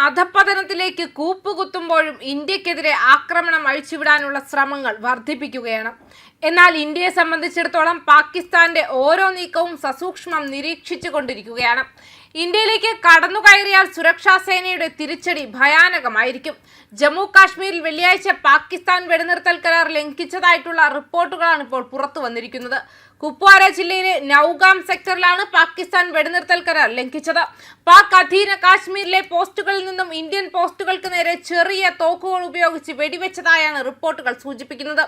আধা അധപ്പതനത്തിലേക്ക് കൂപ്പുകുത്തുമ്പോഴും ഇന്ത്യക്കെതിരെ ആക്രമണം അഴിച്ചുവിടാനുള്ള ശ്രമങ്ങൾ വർദ്ധിപ്പിക്കുകയാണ്. എന്നാൽ ഇന്ത്യയെ സംബന്ധിച്ചിടത്തോളം പാകിസ്ഥാന്റെ ഓരോ നീക്കവും സസൂക്ഷ്മം നിരീക്ഷിച്ചു കൊണ്ടിരിക്കുകയാണ് ഇന്ത്യയിലേക്ക് കടന്നുകയറിയാൽ സുരക്ഷാ സേനയുടെ തിരിച്ചടി ഭയാനകമായിരിക്കും. ജമ്മു കാശ്മീരിൽ വെള്ളിയാഴ്ച പാകിസ്ഥാൻ വെടിനിർത്തൽ കരാർ ലംഘിച്ചതായിട്ടുള്ള റിപ്പോർട്ടുകളാണ് ഇപ്പോൾ പുറത്തു വന്നിരിക്കുന്നത്. കുപ്വാര ജില്ലയിലെ നൌഗാം സെക്ടറിലാണ് പാകിസ്ഥാൻ വെടിനിർത്തൽ കരാർ ലംഘിച്ചത്. പാക് അധീന കാശ്മീരിലെ പോസ്റ്റുകളിൽ നിന്നും ഇന്ത്യൻ പോസ്റ്റുകൾക്ക് നേരെ ചെറിയ തോക്കുകൾ ഉപയോഗിച്ച് വെടിവെച്ചതായാണ് റിപ്പോർട്ടുകൾ സൂചിപ്പിക്കുന്നത്.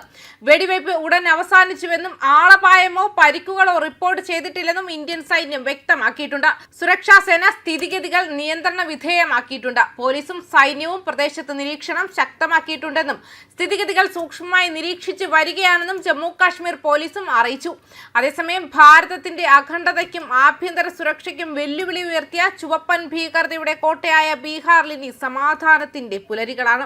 വെടിവയ്പ് ഉടൻ അവസാനിച്ചുവെന്നും ആളപായമോ പരിക്കുകളോ റിപ്പോർട്ട് ചെയ്തിട്ടില്ലെന്നും ഇന്ത്യൻ സൈന്യം വ്യക്തമാക്കിയിട്ടുണ്ട്. സുരക്ഷാ സേന സ്ഥിതിഗതികൾ നിയന്ത്രണ വിധേയമാക്കിയിട്ടുണ്ട്. പോലീസും സൈന്യവും പ്രദേശത്ത് നിരീക്ഷണം ശക്തമാക്കിയിട്ടുണ്ടെന്നും സ്ഥിതിഗതികൾ സൂക്ഷ്മമായി നിരീക്ഷിച്ചു വരികയാണെന്നും ജമ്മു കാശ്മീർ പോലീസും അറിയിച്ചു. അതേസമയം ഭാരതത്തിന്റെ അഖണ്ഡതയ്ക്കും ആഭ്യന്തര സുരക്ഷയ്ക്കും വെല്ലുവിളി ഉയർത്തിയ ചുവപ്പൻ ഭീകരതയുടെ കോട്ടയായ ബീഹാറിൽ ഇനി സമാധാനത്തിന്റെ പുലരികളാണ്.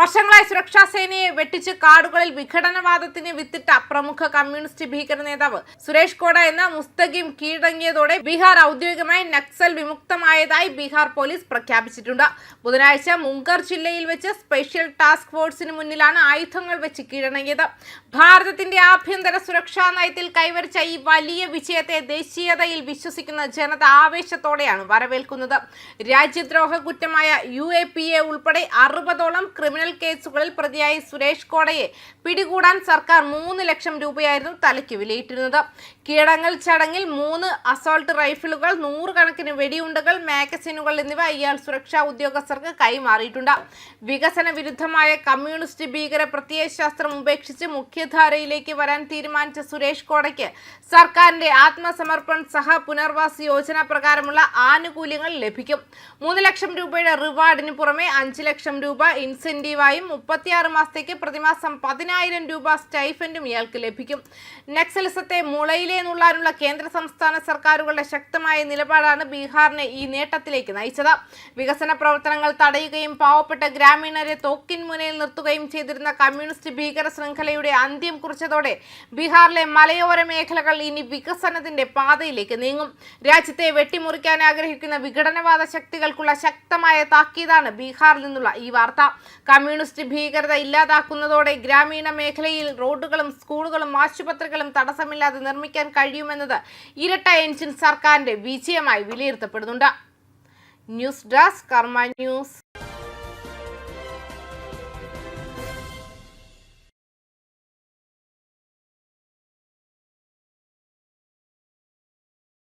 വർഷങ്ങളായി സുരക്ഷാ സേനയെ വെട്ടിച്ച് കാടുകളിൽ വിഘടനവാദത്തിന് വിത്തിട്ട പ്രമുഖ കമ്മ്യൂണിസ്റ്റ് ഭീകര നേതാവ് സുരേഷ് കോട എന്ന മുസ്തഖിം കീഴടങ്ങിയതോടെ ബീഹാർ ഔദ്യോഗികമായി നക്സൽ വിമുക്തമായതായി ബീഹാർ പോലീസ് പ്രഖ്യാപിച്ചിട്ടുണ്ട്. ബുധനാഴ്ച മുങ്കർ ജില്ലയിൽ വെച്ച് സ്പെഷ്യൽ ടാസ്ക് ഫോഴ്സിന് മുന്നിലാണ് ആയുധങ്ങൾ വെച്ച് കീഴടങ്ങിയത്. ഭാരതത്തിന്റെ ആഭ്യന്തര സുരക്ഷാ നയത്തിൽ കൈവരിച്ച ഈ വലിയ വിജയത്തെ ദേശീയതയിൽ വിശ്വസിക്കുന്ന ജനത ആവേശത്തോടെയാണ് വരവേൽക്കുന്നത്. രാജ്യദ്രോഹ കുറ്റമായ യു എ പി എ ഉൾപ്പെടെ അറുപതോളം ക്രിമിനൽ കേസുകളിൽ പ്രതിയായ സുരേഷ് കോടയെ പിടികൂടാൻ സർക്കാർ മൂന്ന് ലക്ഷം രൂപയായിരുന്നു തലയ്ക്ക് വിലയിട്ടിരുന്നത്. കീഴടങ്ങൽ ചടങ്ങിൽ മൂന്ന് അസോൾട്ട് റൈഫിളുകൾ നൂറുകണക്കിന് വെടിയുണ്ടകൾ മാഗസിനുകൾ എന്നിവ ഇയാൾ സുരക്ഷാ ഉദ്യോഗസ്ഥർക്ക് കൈമാറിയിട്ടുണ്ട്. വികസന വിരുദ്ധമായ കമ്മ്യൂണിസ്റ്റ് ഭീകര പ്രത്യയശാസ്ത്രം ഉപേക്ഷിച്ച് മുഖ്യധാരയിലേക്ക് വരാൻ തീരുമാനിച്ച സുരേഷ് കോടയ്ക്ക് സർക്കാരിന്റെ ആത്മസമർപ്പൺ സഹ പുനർവാസ യോജന പ്രകാരമുള്ള ആനുകൂല്യങ്ങൾ ലഭിക്കും. മൂന്ന് ലക്ഷം രൂപയുടെ റിവാർഡിന് പുറമെ അഞ്ച് ലക്ഷം രൂപ ഇൻസെന്റീവായും മുപ്പത്തിയാറ് മാസത്തേക്ക് പ്രതിമാസം പതിനായിരം രൂപ സ്റ്റൈഫൻഡും ഇയാൾക്ക് ലഭിക്കും. നക്സലിസത്തെ മുളയിലേ നുള്ളാനുള്ള കേന്ദ്ര സംസ്ഥാന സർക്കാരുകളുടെ ശക്തമായ നിലപാടാണ് ബീഹാറിനെ ഈ നേട്ടത്തിലേക്ക് നയിച്ചത്. വികസന പ്രവർത്തനങ്ങൾ തടയുകയും പാവപ്പെട്ട ഗ്രാമീണരെ തോക്കിൻ മുനയിൽ നിർത്തുകയും ചെയ്തിരുന്ന കമ്മ്യൂണിസ്റ്റ് ഭീകര ശൃംഖലയുടെ അന്ത്യം കുറിച്ചതോടെ ബീഹാറിലെ മലയോര മേഖലകൾ ഇനി വികസനത്തിന്റെ പാതയിലേക്ക് നീങ്ങും. രാജ്യത്തെ വെട്ടിമുറിക്കാൻ ആഗ്രഹിക്കുന്ന വിഘടനവാദ ശക്തികൾക്കുള്ള ശക്തമായ താക്കീതാണ് ബീഹാറിൽ നിന്നുള്ള ഈ വാർത്ത. കമ്മ്യൂണിസ്റ്റ് ഭീകരത ഇല്ലാതാക്കുന്നതോടെ ഗ്രാമീണ മേഖലയിൽ റോഡുകളും സ്കൂളുകളും ആശുപത്രികളും തടസ്സമില്ലാതെ നിർമ്മിക്കാൻ കഴിയുമെന്നത് ഇരട്ട എഞ്ചിൻ സർക്കാരിന്റെ വിജയമായി വിലയിരുത്തപ്പെടുന്നുണ്ട്. News desk Karma news.